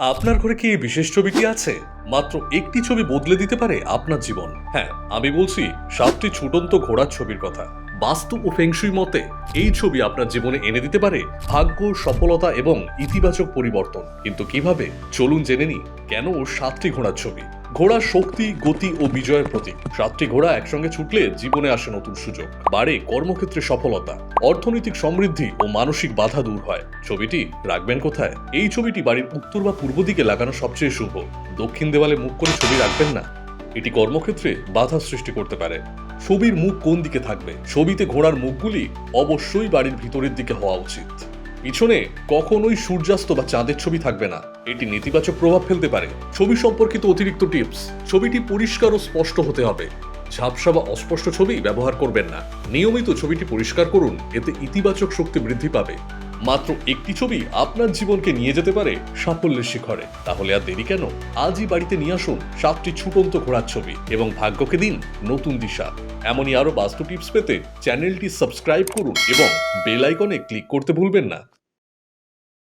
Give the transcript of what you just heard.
আপনার ঘরে কি বিশেষ ছবিটি আছে? মাত্র একটি ছবি বদলে দিতে পারে আপনার জীবন। হ্যাঁ আমি বলছি সাতটি ছুটন্ত ঘোড়ার ছবির কথা। বাস্তু ও ফেংশুই মতে, এই ছবি আপনার জীবনে এনে দিতে পারে ভাগ্য, সফলতা এবং ইতিবাচক পরিবর্তন। কিন্তু কীভাবে? চলুন জেনে নি কেন সাতটি ঘোড়ার ছবি। ঘোড়া শক্তি, গতি ও বিজয়ের প্রতীক। সাতটি ঘোড়া একসঙ্গে ছুটলে জীবনে আসে নতুন সুযোগ। বাড়ে কর্মক্ষেত্রে সফলতা। অর্থনৈতিক সমৃদ্ধি ও মানসিক বাধা দূর হয়। ছবিটি রাখবেন কোথায়? এই ছবিটি বাড়ির উত্তর বা পূর্ব দিকে লাগানো সবচেয়ে শুভ। দক্ষিণ দেওয়ালে মুখ করে ছবি রাখবেন না। এটি কর্মক্ষেত্রে বাধা সৃষ্টি করতে পারে। ছবির মুখ কোন দিকে থাকবে? ছবিতে ঘোড়ার মুখগুলি অবশ্যই বাড়ির ভিতরের দিকে হওয়া উচিত। পিছনে কখনোই সূর্যাস্ত বা চাঁদের ছবি থাকবে না। এটি নেতিবাচক প্রভাব ফেলতে পারে। ছবি সম্পর্কিত অতিরিক্ত টিপস। ছবিটি পরিষ্কার ও স্পষ্ট হতে হবে। ঝাপসা বা অস্পষ্ট ছবি ব্যবহার করবেন না। নিয়মিত ছবিটি পরিষ্কার করুন। এতে ইতিবাচক শক্তি বৃদ্ধি পাবে। মাত্র একটি ছবি আপনার জীবনকে নিয়ে যেতে পারে সাফল্যের শিখরে। তাহলে আর দেরি কেন? আজই বাড়িতে নিয়ে আসুন সাতটি ছুটন্ত ঘোড়ার ছবি এবং ভাগ্যকে দিন নতুন দিশা। এমনই আরও বাস্তু টিপস পেতে চ্যানেলটি সাবস্ক্রাইব করুন এবং বেল আইকনে ক্লিক করতে ভুলবেন না।